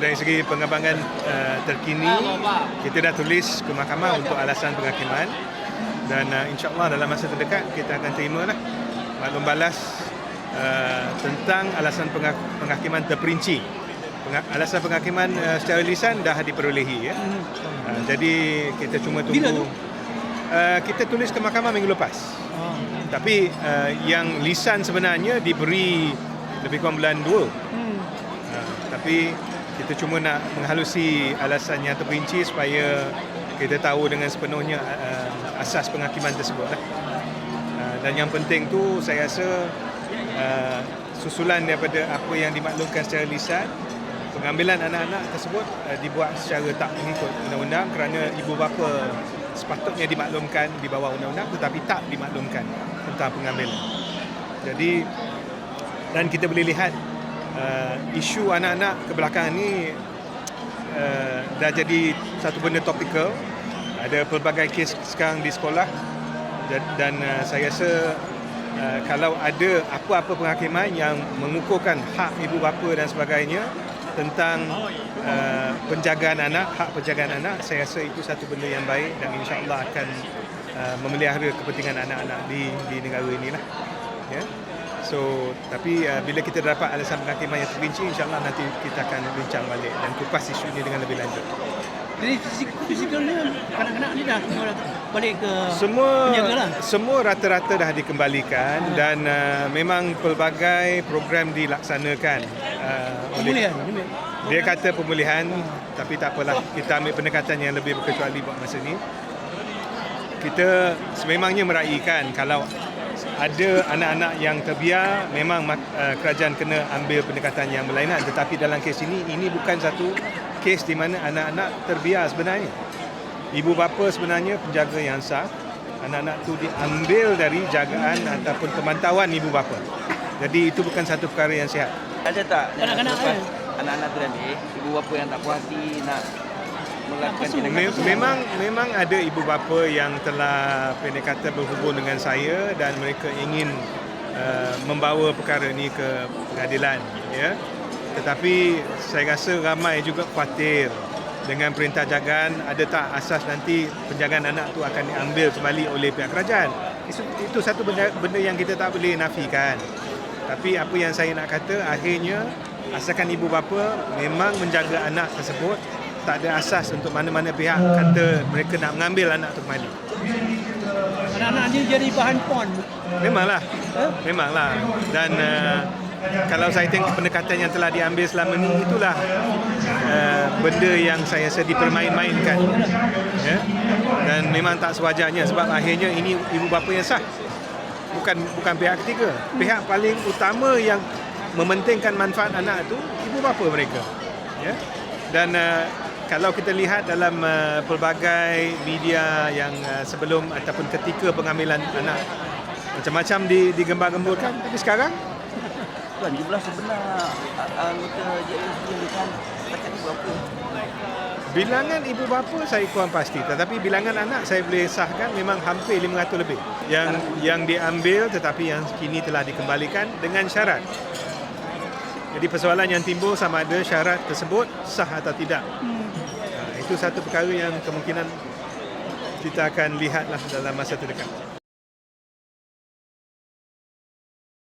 Dari segi pengembangan uh, terkini, kita dah tulis ke mahkamah untuk alasan penghakiman dan uh, insyaAllah dalam masa terdekat kita akan terima lah maklum balas uh, tentang alasan pengha- penghakiman terperinci. Pengha- alasan penghakiman uh, secara lisan dah diperolehi ya. Uh, jadi kita cuma tunggu. Uh, kita tulis ke mahkamah minggu lepas. Oh. Tapi uh, yang lisan sebenarnya diberi lebih kurang bulan 2. Hmm. Uh, tapi kita cuma nak menghalusi alasan yang terperinci supaya kita tahu dengan sepenuhnya uh, asas penghakiman tersebut lah. Uh, dan yang penting tu saya rasa uh, susulan daripada apa yang dimaklumkan secara lisan pengambilan anak-anak tersebut uh, dibuat secara tak mengikut undang-undang kerana ibu bapa sepatutnya dimaklumkan di bawah undang-undang tetapi tak dimaklumkan tentang pengambilan. Jadi dan kita boleh lihat uh, isu anak-anak kebelakangan ni uh, dah jadi satu benda topikal ada pelbagai kes sekarang di sekolah dan, dan uh, saya rasa uh, kalau ada apa-apa penghakiman yang mengukuhkan hak ibu bapa dan sebagainya tentang uh, penjagaan anak, hak penjagaan anak, saya rasa itu satu benda yang baik dan insya-Allah akan uh, memelihara kepentingan anak-anak di di negara inilah. Ya. So, tapi uh, bila kita dapat alasan penghakiman yang terperinci, insyaAllah nanti kita akan bincang balik dan kupas isu ini dengan lebih lanjut. Jadi fisik- fizikal ni kanak-kanak ni dah semua dah balik ke Semua penjaga lah. semua rata-rata dah dikembalikan dan uh, memang pelbagai program dilaksanakan uh, oleh pemulihan. Dia kata pemulihan tapi tak apalah kita ambil pendekatan yang lebih berkecuali buat masa ni. Kita sememangnya meraihkan kalau ada anak-anak yang terbiar memang uh, kerajaan kena ambil pendekatan yang berlainan tetapi dalam kes ini ini bukan satu kes di mana anak-anak terbiar sebenarnya. Ibu bapa sebenarnya penjaga yang sah. Anak-anak tu diambil dari jagaan ataupun pemantauan ibu bapa. Jadi itu bukan satu perkara yang sihat. Ada tak ada. anak-anak tu nanti ibu bapa yang tak puas hati nak melakukan Nak tindakan Me- tersebut? memang memang ada ibu bapa yang telah pendek kata berhubung dengan saya dan mereka ingin uh, membawa perkara ini ke pengadilan ya. Tetapi saya rasa ramai juga khawatir dengan perintah jagaan ada tak asas nanti penjagaan anak tu akan diambil kembali oleh pihak kerajaan? Itu, itu satu benda, benda yang kita tak boleh nafikan. Tapi apa yang saya nak kata akhirnya asalkan ibu bapa memang menjaga anak tersebut tak ada asas untuk mana-mana pihak kata mereka nak mengambil anak tu kembali. Anak-anak ni jadi bahan pon. Memanglah. Eh? Memanglah. Dan uh, kalau saya tengok pendekatan yang telah diambil selama ni itulah uh, benda yang saya rasa dipermain-mainkan. Ya. Dan memang tak sewajarnya sebab akhirnya ini ibu bapa yang sah. Bukan bukan pihak ketiga. Pihak paling utama yang mementingkan manfaat anak itu ibu bapa mereka. Ya. Dan uh, kalau kita lihat dalam uh, pelbagai media yang uh, sebelum ataupun ketika pengambilan anak macam-macam di, digembar-gemburkan tapi sekarang? Tuan, jumlah sebenar anggota JLS ni kan setakat ibu bapa. bilangan ibu bapa saya kurang pasti. Tetapi bilangan anak saya boleh sahkan memang hampir 500 lebih. Yang yang diambil tetapi yang kini telah dikembalikan dengan syarat. Jadi persoalan yang timbul sama ada syarat tersebut sah atau tidak satu perkara yang kemungkinan kita akan lihatlah dalam masa terdekat